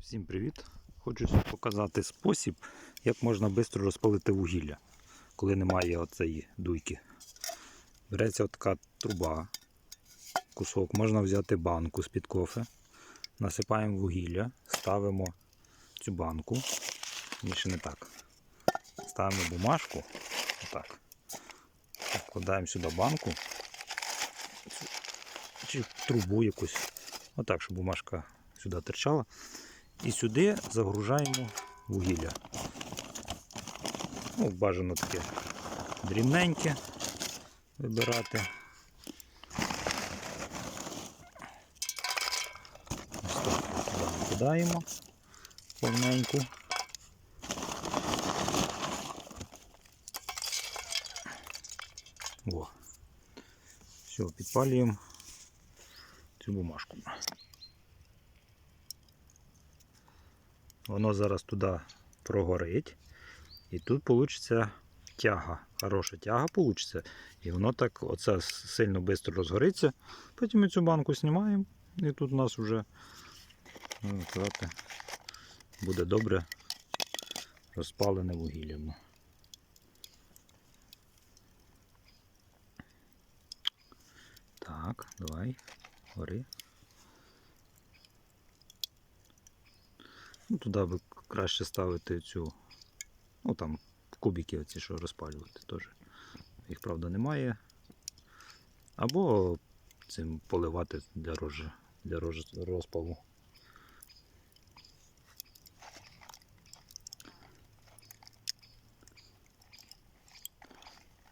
Всім привіт! Хочу показати спосіб, як можна швидко розпалити вугілля, коли немає оцеї дуйки. Береться така труба, кусок, можна взяти банку з-під кофе, насипаємо вугілля, ставимо цю банку, ні, ще не так. Ставимо бумажку, отак. Вкладаємо сюди банку чи трубу якусь, отак, щоб бумажка сюди терчала. І сюди загружаємо вугілля. Ну, бажано таке дрібненьке вибирати. Ось так туди викидаємо повненьку. О. Все, підпалюємо цю бумажку. Воно зараз туди прогорить. І тут вийде тяга. Хороша тяга вийде. І воно так оце сильно швидко розгориться. Потім ми цю банку знімаємо. І тут у нас вже ну, буде добре розпалене вугілля. Так, давай, гори. Ну, туди би краще ставити цю, ну там кубики оці, що розпалювати теж. Їх, правда, немає. Або цим поливати для рожа, для розпалу.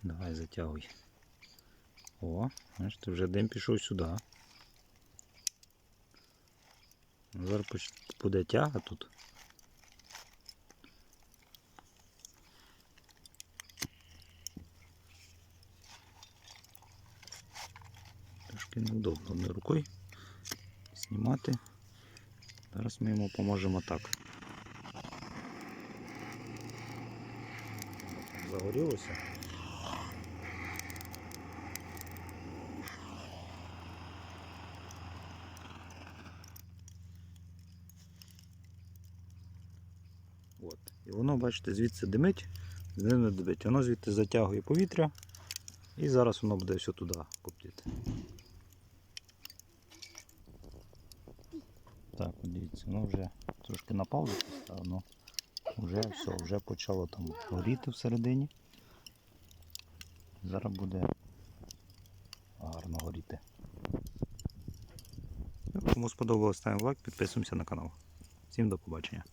Давай затягуй. О, бачите, вже дим пішов сюди. Зараз буде тяга тут. Трошки неудобно одною рукою знімати. Зараз ми йому поможемо так. Загорілося. От. І воно, бачите, звідси димить, не димить. Воно звідти затягує повітря і зараз воно буде все туди коптити. Так, дивіться, воно вже трошки на паузу поставлено. Вже все, вже почало там горіти всередині. Зараз буде гарно горіти. Кому сподобалось, ставимо лайк, підписуємося на канал. Всім до побачення.